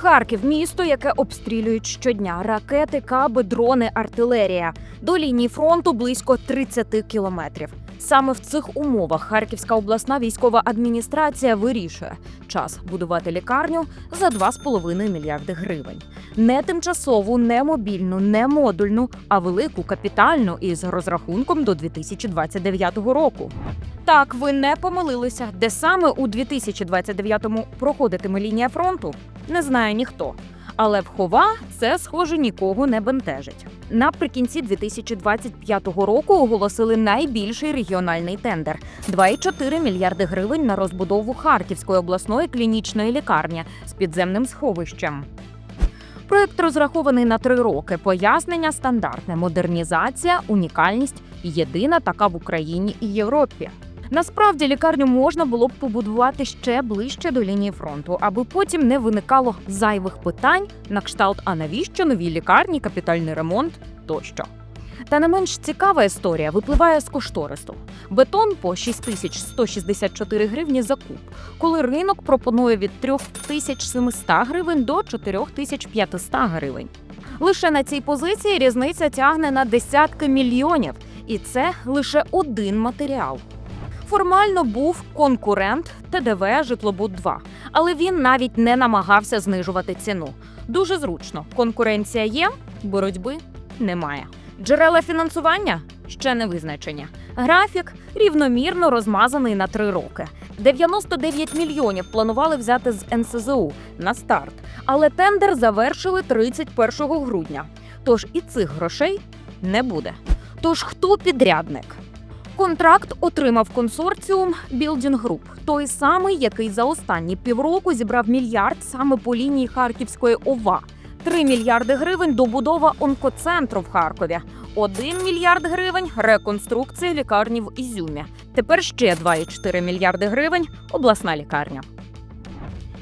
Харків місто, яке обстрілюють щодня. Ракети, каби, дрони, артилерія. До лінії фронту близько 30 кілометрів. Саме в цих умовах Харківська обласна військова адміністрація вирішує час будувати лікарню за 2,5 мільярди гривень. Не тимчасову, не мобільну, не модульну, а велику капітальну із розрахунком до 2029 року. Так, ви не помилилися, де саме у 2029-му проходитиме лінія фронту, не знає ніхто. Але в хова це, схоже, нікого не бентежить. Наприкінці 2025 року оголосили найбільший регіональний тендер 2,4 мільярди гривень на розбудову Харківської обласної клінічної лікарні з підземним сховищем. Проект розрахований на три роки. Пояснення стандартне, модернізація, унікальність єдина така в Україні і Європі. Насправді лікарню можна було б побудувати ще ближче до лінії фронту, аби потім не виникало зайвих питань на кшталт, а навіщо новій лікарні, капітальний ремонт тощо. Та не менш цікава історія випливає з кошторису. Бетон по 6164 гривні за куб, коли ринок пропонує від 3700 гривень до 4500 гривень. Лише на цій позиції різниця тягне на десятки мільйонів, і це лише один матеріал. Формально був конкурент ТДВ Житлобуд 2 але він навіть не намагався знижувати ціну. Дуже зручно. Конкуренція є, боротьби немає. Джерела фінансування ще не визначені. Графік рівномірно розмазаний на три роки. 99 мільйонів планували взяти з НСЗУ на старт, але тендер завершили 31 грудня. Тож і цих грошей не буде. Тож хто підрядник? Контракт отримав консорціум Building Group, той самий, який за останні півроку зібрав мільярд саме по лінії Харківської ОВА. 3 мільярди гривень добудова онкоцентру в Харкові. 1 мільярд гривень реконструкція лікарні в Ізюмі. Тепер ще 2,4 мільярди гривень обласна лікарня.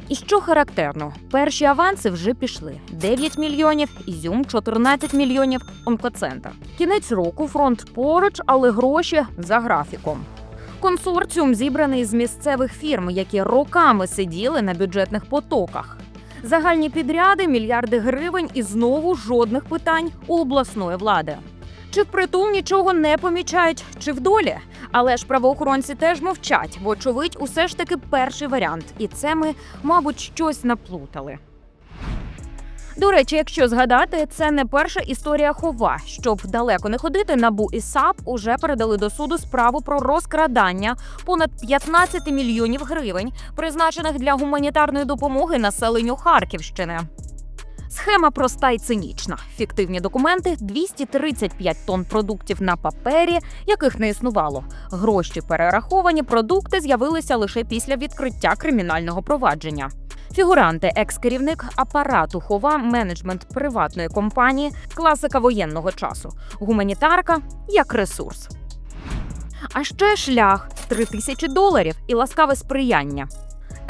І що характерно, перші аванси вже пішли: 9 мільйонів, Ізюм, 14 мільйонів, онкоцентр. Кінець року фронт поруч, але гроші за графіком. Консорціум зібраний з місцевих фірм, які роками сиділи на бюджетних потоках. Загальні підряди, мільярди гривень і знову жодних питань у обласної влади. Чи впритул нічого не помічають, чи в долі? Але ж правоохоронці теж мовчать. Вочевидь, усе ж таки перший варіант, і це ми, мабуть, щось наплутали. До речі, якщо згадати, це не перша історія хова. Щоб далеко не ходити, набу і САП уже передали до суду справу про розкрадання понад 15 мільйонів гривень, призначених для гуманітарної допомоги населенню Харківщини. Схема проста і цинічна. Фіктивні документи 235 тонн продуктів на папері, яких не існувало. Гроші перераховані, продукти з'явилися лише після відкриття кримінального провадження. Фігуранти, екс-керівник апарату хова, менеджмент приватної компанії, класика воєнного часу, гуманітарка як ресурс. А ще шлях 3 тисячі доларів і ласкаве сприяння.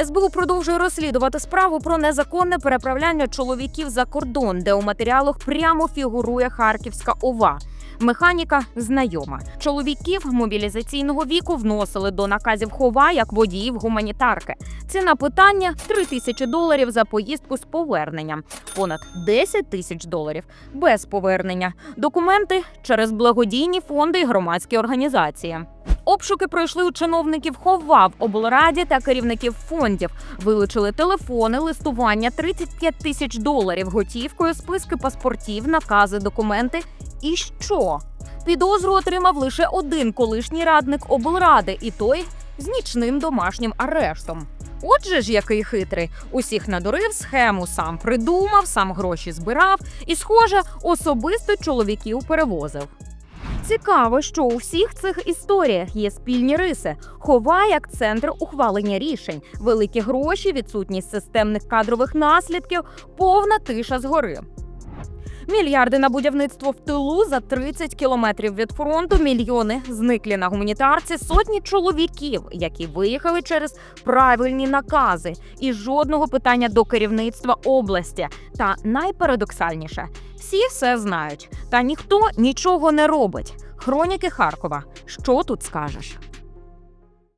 СБУ продовжує розслідувати справу про незаконне переправляння чоловіків за кордон, де у матеріалах прямо фігурує Харківська ОВА. Механіка знайома. Чоловіків мобілізаційного віку вносили до наказів хова як водіїв гуманітарки. Ціна питання 3 тисячі доларів за поїздку з поверненням, понад 10 тисяч доларів без повернення. Документи через благодійні фонди і громадські організації. Обшуки пройшли у чиновників хова в облраді та керівників фондів. Вилучили телефони, листування, 35 тисяч доларів готівкою, списки паспортів, накази, документи. І що? Підозру отримав лише один колишній радник облради, і той з нічним домашнім арештом. Отже ж, який хитрий, усіх надурив схему, сам придумав, сам гроші збирав і, схоже, особисто чоловіків перевозив. Цікаво, що у всіх цих історіях є спільні риси. Хова як центр ухвалення рішень, великі гроші, відсутність системних кадрових наслідків, повна тиша згори. Мільярди на будівництво в тилу за 30 кілометрів від фронту. Мільйони зниклі на гуманітарці, сотні чоловіків, які виїхали через правильні накази, і жодного питання до керівництва області. Та найпарадоксальніше, всі все знають, та ніхто нічого не робить. Хроніки Харкова. Що тут скажеш?